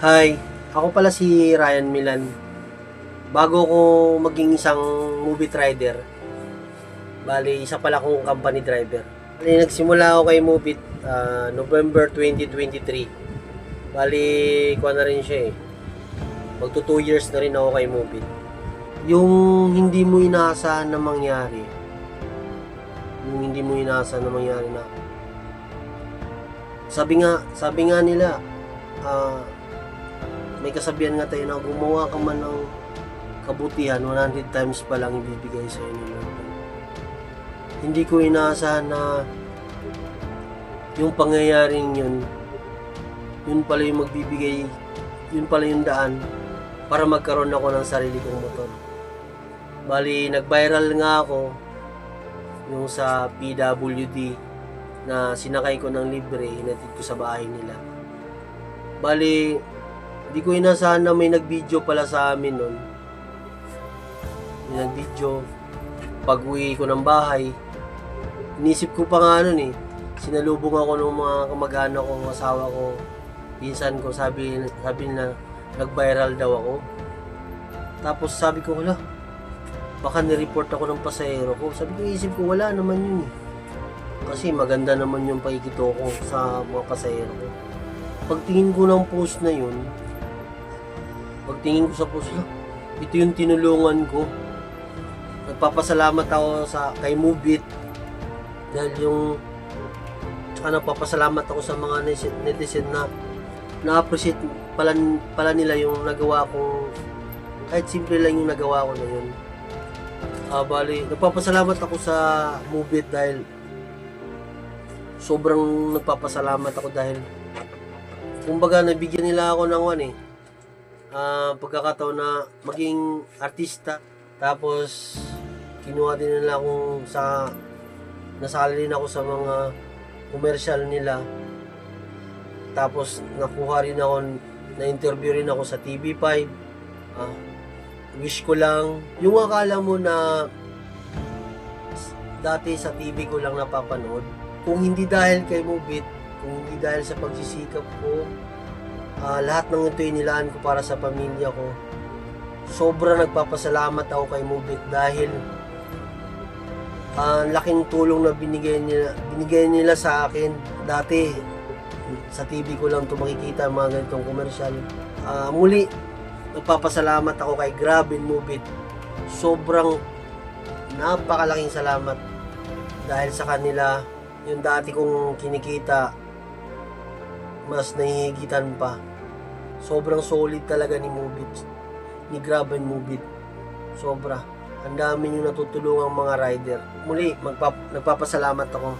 Hi, ako pala si Ryan Milan. Bago ko maging isang movie rider, bali isa pala akong company driver. Bali nagsimula ako kay Movit ah, November 2023. Bali, kuha na rin siya eh. Magto 2 years na rin ako kay Movit. Yung hindi mo inaasahan na mangyari, yung hindi mo inaasahan na mangyari na sabi nga, sabi nga nila, ah, may kasabihan nga tayo na gumawa ka man ng kabutihan, 100 times pa lang ibibigay sa inyo Lord. Hindi ko inaasahan na yung pangyayaring yun, yun pala yung magbibigay, yun pala yung daan para magkaroon ako ng sarili kong motor. Bali, nag-viral nga ako yung sa PWD na sinakay ko ng libre, hinatid ko sa bahay nila. Bali, di ko inasahan na may nag-video pala sa amin nun. May nag-video. Pag uwi ko ng bahay, inisip ko pa nga nun eh. Sinalubong ako ng mga kamag-anak ko, asawa ko, pinsan ko, sabi, sabi nila, nag-viral daw ako. Tapos sabi ko, wala, baka nireport ako ng pasahero ko. Sabi ko, isip ko, wala naman yun eh. Kasi maganda naman yung pakikito ko sa mga pasahero ko. Pagtingin ko ng post na yun, pagtingin ko sa "Hala, ito yung tinulungan ko. Nagpapasalamat ako sa kay Movit dahil yung tsaka nagpapasalamat ako sa mga netizen, na na-appreciate pala, pala nila yung nagawa ko kahit simple lang yung nagawa ko na yun. Ah, bali, nagpapasalamat ako sa Movit dahil sobrang nagpapasalamat ako dahil kumbaga nabigyan nila ako ng one eh ah, pagkakataon na maging artista tapos kinuha din nila akong sa nasali rin ako sa mga commercial nila. Tapos nakuha rin ako na interview rin ako sa TV5 ah, wish ko lang yung akala mo na dati sa TV ko lang napapanood kung hindi dahil kay Mobit, kung hindi dahil sa pagsisikap ko, ah, lahat ng ito inilaan ko para sa pamilya ko. Sobrang nagpapasalamat ako kay Mobit dahil ang laking tulong na binigay nila, binigay nila sa akin. Dati, sa TV ko lang ito makikita mga ganitong komersyal. Ah, muli, nagpapasalamat ako kay Grab and Mobit. Sobrang napakalaking salamat dahil sa kanila yung dati kong kinikita mas nahihigitan pa. Sobrang solid talaga ni Mubit ni Grab and Mubit. Sobra. Ang dami yung natutulungang mga rider. Muli magpap nagpapasalamat ako